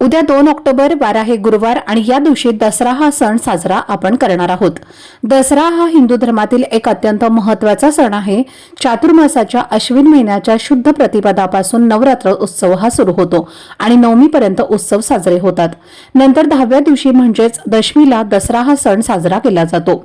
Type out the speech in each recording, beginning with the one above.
उद्या दोन ऑक्टोबर बारा हे गुरुवार आणि या दिवशी दसरा हा सण साजरा आपण करणार आहोत. दसरा हा हिंदू धर्मातील एक अत्यंत महत्त्वाचा सण आहे. चातुर्मासाच्या अश्विन महिन्याच्या शुद्ध प्रतिपदापासून नवरात्र उत्सव हा सुरू होतो आणि नवमीपर्यंत उत्सव साजरे होतात. नंतर दहाव्या दिवशी म्हणजेच दशमीला दसरा हा सण साजरा केला जातो.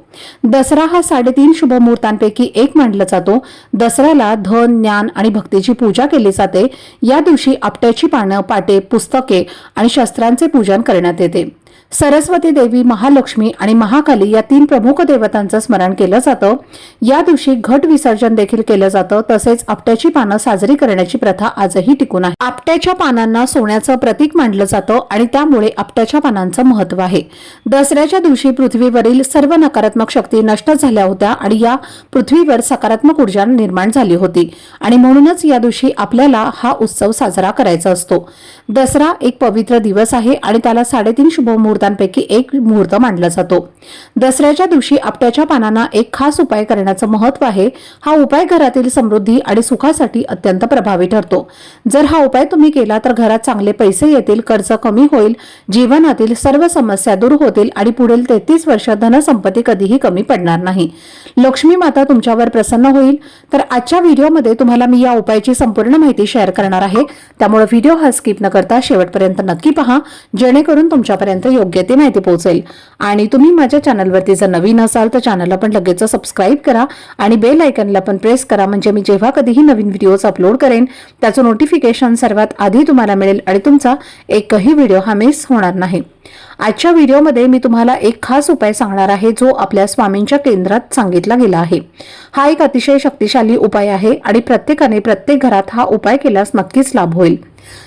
दसरा हा साडेतीन शुभ मुहूर्तांपैकी एक मानला जातो. दसऱ्याला धन ज्ञान आणि भक्तीची पूजा केली जाते. या दिवशी आपट्याची पानं पाटे पुस्तके आणि शस्त्रांचे पूजन करण्यात येते. सरस्वती देवी महालक्ष्मी आणि महाकाली या तीन प्रमुख देवतांचं स्मरण केलं जातं. या दिवशी घट विसर्जन देखील केलं जातं. तसेच आपट्याची पानं साजरी करण्याची प्रथा आजही टिकून आहे. आपट्याच्या पानांना सोन्याचं प्रतीक मानलं जातं आणि त्यामुळे आपट्याच्या पानांचं महत्त्व आहे. दसऱ्याच्या दिवशी पृथ्वीवरील सर्व नकारात्मक शक्ती नष्ट झाल्या होत्या आणि या पृथ्वीवर सकारात्मक ऊर्जा निर्माण झाली होती. आणि म्हणूनच या दिवशी आपल्याला हा उत्सव साजरा करायचा असतो. दसरा एक पवित्र दिवस आहे आणि त्याला साडेतीन शुभ मुहूर्तांपैकी एक मुहूर्त मानला जातो. दसऱ्याच्या दिवशी आपट्याच्या पानांना एक खास उपाय करण्याचं महत्त्व आहे. हा उपाय घरातील समृद्धी आणि सुखासाठी अत्यंत प्रभावी ठरतो. जर हा उपाय तुम्ही केला तर घरात चांगले पैसे येतील कर्ज कमी होईल जीवनातील सर्व समस्या दूर होतील आणि पुढील तेहतीस वर्ष धनसंपत्ती कधीही कमी पडणार नाही. लक्ष्मी माता तुमच्यावर प्रसन्न होईल. तर आजच्या व्हिडिओमध्ये तुम्हाला मी या उपायाची संपूर्ण माहिती शेअर करणार आहे. त्यामुळे व्हिडिओ हा स्किप न करता शेवटपर्यंत नक्की पहा. जेणेकरून तुमच्यापर्यंत योग्य ती माहिती पोहोचेल. आणि तुम्ही माझ्या चॅनलवरती जर नवीन असाल तर चॅनलला पण लगेच सबस्क्राईब करा आणि बेल आयकनला पण प्रेस करा म्हणजे मी जेव्हा कधीही नवीन व्हिडिओज अपलोड करेन त्याचं नोटिफिकेशन सर्वात आधी तुम्हाला मिळेल आणि तुमचा एकही व्हिडिओ हा मिस होणार नाही. आजच्या व्हिडिओमध्ये मी तुम्हाला एक खास उपाय सांगणार आहे जो आपल्या स्वामींच्या केंद्रात सांगितला गेला आहे. हा एक अतिशय शक्तिशाली उपाय आहे आणि प्रत्येकाने प्रत्येक घरात हा उपाय केल्यास नक्कीच लाभ होईल.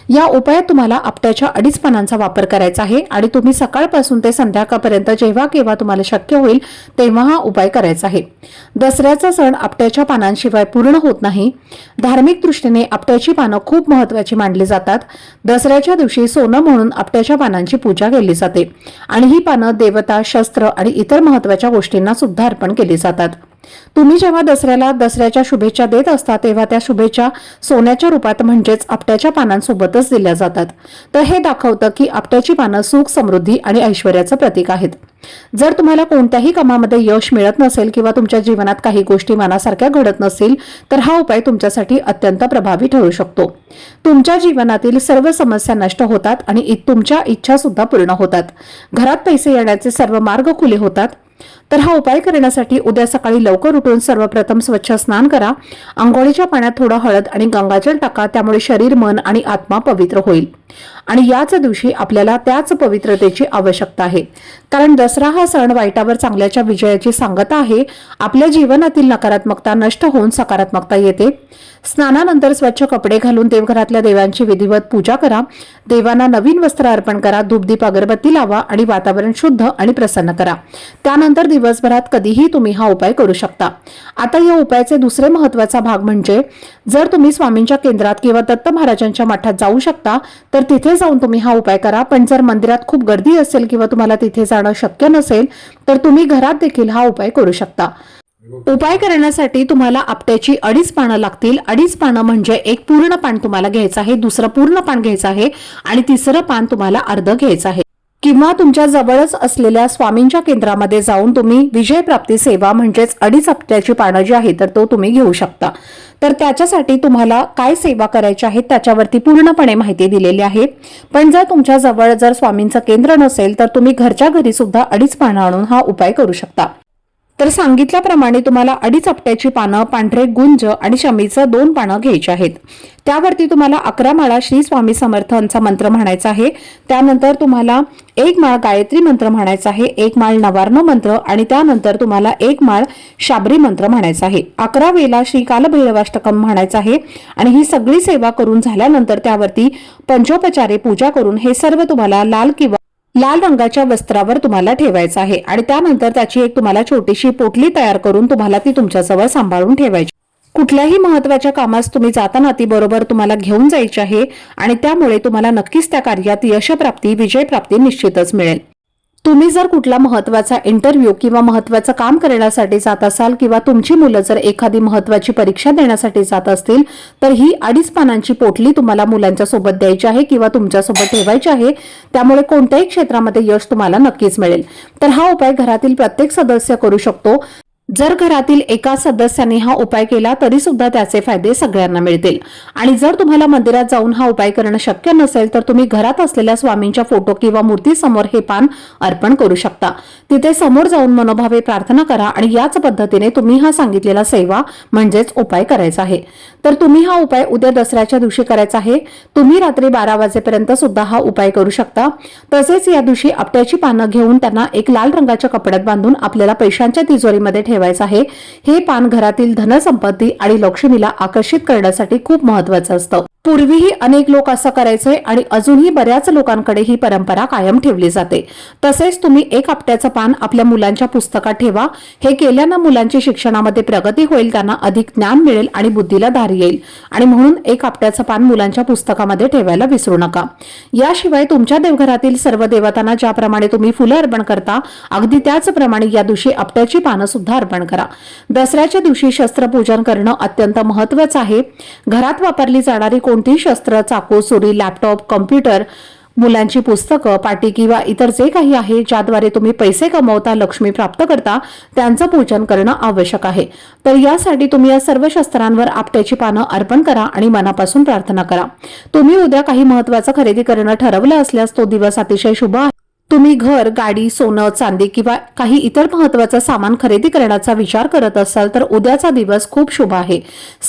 या उपायात तुम्हाला आपट्याच्या अडीच पानांचा वापर करायचा आहे आणि तुम्ही सकाळपासून ते संध्याकाळपर्यंत जेव्हा केव्हा तुम्हाला शक्य होईल तेव्हा हा उपाय करायचा आहे. दसऱ्याचा सण आपट्याच्या पानांशिवाय पूर्ण होत नाही. धार्मिक दृष्टीने आपट्याची पानं खूप महत्वाची मानली जातात. दसऱ्याच्या दिवशी सोनं म्हणून आपट्याच्या पानांची पूजा केली जाते आणि ही पानं देवता शस्त्र आणि इतर महत्त्वाच्या गोष्टींना सुद्धा अर्पण केली जातात. तुम्ही जेव्हा दसऱ्याला दसऱ्याच्या शुभेच्छा देत असता तेव्हा त्या शुभेच्छा सोन्याच्या रूपात म्हणजेच आपट्याच्या पानांसोबतच दिल्या जातात. तर हे दाखवतं की आपट्याची पानं सुख समृद्धी आणि ऐश्वर्याचं प्रतीक आहेत. जर तुम्हाला कोणत्याही कामामध्ये यश मिळत नसेल किंवा तुमच्या जीवनात काही गोष्टी मनासारख्या घडत नसतील तर हा उपाय तुमच्यासाठी अत्यंत प्रभावी ठरू शकतो. तुमच्या जीवनातील सर्व समस्या नष्ट होतात आणि तुमच्या इच्छा सुद्धा पूर्ण होतात. घरात पैसे येण्याचे सर्व मार्ग खुले होतात. तर हा उपाय करण्यासाठी उद्या सकाळी लवकर उठून सर्वप्रथम स्वच्छ स्नान करा. आंघोळीच्या पाण्यात थोडं हळद आणि गंगाजल टाका त्यामुळे शरीर मन आणि आत्मा पवित्र होईल. आणि याच दिवशी आपल्याला त्याच पवित्रतेची आवश्यकता आहे. कारण दसरा हा सण वाईटावर चांगल्याच्या विजयाची सांगता आहे. आपल्या जीवनातील नकारात्मकता नष्ट होऊन सकारात्मकता येते. स्नानानंतर स्वच्छ कपडे घालून देवघरातल्या देवांची विधिवत पूजा करा. देवांना नवीन वस्त्र अर्पण करा. धूपदीप अगरबत्ती लावा आणि वातावरण शुद्ध आणि प्रसन्न करा. त्यानंतर दिवसभरात कधीही तुम्ही हा उपाय करू शकता. आता या उपायाचे दुसरे महत्त्वाचा भाग म्हणजे जर तुम्ही स्वामींच्या केंद्रात किंवा दत्त महाराजांच्या मठात जाऊ शकता तर तिथे जाऊन तुम्ही हा उपाय करा. पण जर मंदिरात खूप गर्दी असेल किंवा तुम्हाला तिथे जाणं शक्य नसेल तर तुम्ही घरात देखील हा उपाय करू शकता. उपाय करण्यासाठी तुम्हाला आपट्याची अडीच पानं लागतील. अडीच पानं म्हणजे एक पूर्ण पान तुम्हाला घ्यायचं आहे दुसरं पूर्ण पान घ्यायचं आहे आणि तिसरं पान तुम्हाला अर्ध घ्यायचं आहे. किंवा तुमच्या जवळच असलेल्या स्वामींच्या केंद्रामध्ये जाऊन तुम्ही विजय प्राप्ती सेवा म्हणजेच अडीच हप्त्याची पानं जी आहे तर तो तुम्ही घेऊ शकता. तर त्याच्यासाठी तुम्हाला काय सेवा करायची आहे त्याच्यावरती पूर्णपणे माहिती दिलेली आहे. पण जर तुमच्या जवळ जर स्वामींचं केंद्र नसेल तर तुम्ही घरच्या घरी सुद्धा अडीच पानं आणून हा उपाय करू शकता. तर सांगितल्याप्रमाणे तुम्हाला अडीच आपट्याची पानं पांढरे गुंज आणि शमीचं दोन पानं घ्यायची आहेत. त्यावरती तुम्हाला अकरा माळा श्री स्वामी समर्थांचा मंत्र म्हणायचा आहे. त्यानंतर तुम्हाला एक माळ गायत्री मंत्र म्हणायचा आहे एक माळ नवार्ण मंत्र आणि त्यानंतर तुम्हाला एक माळ शाबरी मंत्र म्हणायचा आहे. अकरा वेळेला श्री कालभैरवाष्टकम म्हणायचं आहे आणि ही सगळी सेवा करून झाल्यानंतर त्यावरती पंचोपचारे पूजा करून हे सर्व तुम्हाला लाल किंवा लाल रंगाच्या वस्त्रावर तुम्हाला ठेवायचं आहे. आणि त्यानंतर त्याची एक तुम्हाला छोटीशी पोटली तयार करून तुम्हाला ती तुमच्याजवळ सांभाळून ठेवायची. कुठल्याही महत्त्वाच्या कामास तुम्ही जाताना ती बरोबर तुम्हाला घेऊन जायची आहे. आणि त्यामुळे तुम्हाला नक्कीच त्या कार्यात यशप्राप्ती विजयप्राप्ती निश्चितच मिळेल. तुम्ही जर कुठला महत्त्वाचा इंटरव्ह्यू किंवा महत्वाचं काम करण्यासाठी जात असाल किंवा तुमची मुलं जर एखादी महत्वाची परीक्षा देण्यासाठी जात असतील तर ही अडीच पानांची पोटली तुम्हाला मुलांच्या सोबत द्यायची आहे किंवा तुमच्यासोबत ठेवायची आहे. त्यामुळे कोणत्याही क्षेत्रामध्ये यश तुम्हाला नक्कीच मिळेल. तर हा उपाय घरातील प्रत्येक सदस्य करू शकतो. जर घरातील एका सदस्याने हा उपाय केला तरी सुद्धा त्याचे फायदे सगळ्यांना मिळतील. आणि जर तुम्हाला मंदिरात जाऊन हा उपाय करणं शक्य नसेल तर तुम्ही घरात असलेल्या स्वामींच्या फोटो किंवा मूर्ती समोर हे पान अर्पण करू शकता. तिथे समोर जाऊन मनोभावे प्रार्थना करा आणि याच पद्धतीने तुम्ही हा सांगितलेला सेवा म्हणजेच उपाय करायचा आहे. तर तुम्ही हा उपाय उद्या दसऱ्याच्या दिवशी करायचा आहे. तुम्ही रात्री बारा वाजेपर्यंत सुद्धा हा उपाय करू शकता. तसेच या दिवशी आपट्याची पानं घेऊन त्यांना एक लाल रंगाच्या कपड्यात बांधून आपल्याला पैशांच्या तिजोरीमध्ये ठेवायचं आहे. हे पान घरातील धनसंपत्ती आणि लक्ष्मीला आकर्षित करण्यासाठी खूप महत्वाचं असतं. पूर्वीही अनेक लोक असं करायचे आणि अजूनही बऱ्याच लोकांकडे ही परंपरा कायम ठेवली जाते. तसेच तुम्ही एक आपट्याचं पान आपल्या मुलांच्या पुस्तकात ठेवा. हे केल्यानं मुलांची शिक्षणामध्ये प्रगती होईल त्यांना अधिक ज्ञान मिळेल आणि बुद्धीला धार येईल. आणि म्हणून एक आपट्याचं पान मुलांच्या पुस्तकामध्ये ठेवायला विसरू नका. याशिवाय तुमच्या देवघरातील सर्व देवतांना ज्याप्रमाणे तुम्ही फुलं अर्पण करता अगदी त्याचप्रमाणे या दिवशी आपट्याची पानं सुद्धा अर्पण करा. दसऱ्याच्या दिवशी शस्त्रपूजन करणं अत्यंत महत्वाचं आहे. घरात वापरली जाणारी कोणतीही शस्त्र चाकू सुरी लॅपटॉप कॉम्प्युटर मुलांची पुस्तकं पाटी किंवा इतर जे काही आहे ज्याद्वारे तुम्ही पैसे कमवता लक्ष्मी प्राप्त करता त्यांचं पूजन करणं आवश्यक आहे. तर यासाठी तुम्ही या सर्व शस्त्रांवर आपट्याची पानं अर्पण करा आणि मनापासून प्रार्थना करा. तुम्ही उद्या काही महत्वाचं खरेदी करणं ठरवलं असल्यास तो दिवस अतिशय शुभ आहे. तुम्ही घर गाडी सोनं चांदी किंवा काही इतर महत्वाचं सामान खरेदी करण्याचा विचार करत असाल तर उद्याचा दिवस खूप शुभ आहे.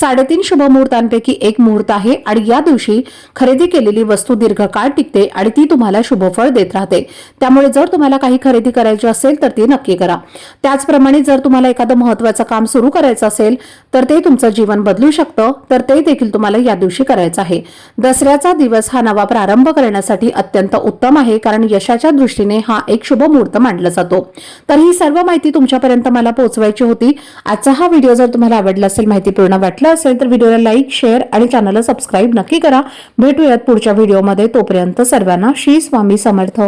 साडेतीन शुभ मुहूर्तांपैकी एक मुहूर्त आहे आणि या दिवशी खरेदी केलेली वस्तू दीर्घकाळ टिकते आणि ती तुम्हाला शुभफळ देत राहते. त्यामुळे जर तुम्हाला काही खरेदी करायची असेल तर ती नक्की करा. त्याचप्रमाणे जर तुम्हाला एखादं महत्वाचं काम सुरू करायचं असेल तर ते तुमचं जीवन बदलू शकतं तर ते देखील तुम्हाला या दिवशी करायचं आहे. दसऱ्याचा दिवस हा नवा प्रारंभ करण्यासाठी अत्यंत उत्तम आहे कारण यशाच्या दृष्टीने हा एक शुभ मुहूर्त मानला जातो. तर ही सर्व माहिती तुमच्यापर्यंत मला पोहोचवायची होती. आजचा हा व्हिडिओ जर तुम्हाला आवडला असेल माहिती पूर्ण वाटला असेल तर व्हिडिओला लाईक शेअर आणि चॅनलला सबस्क्राईब नक्की करा. भेटूयात पुढच्या व्हिडिओमध्ये. तोपर्यंत सर्वांना श्री स्वामी समर्थ.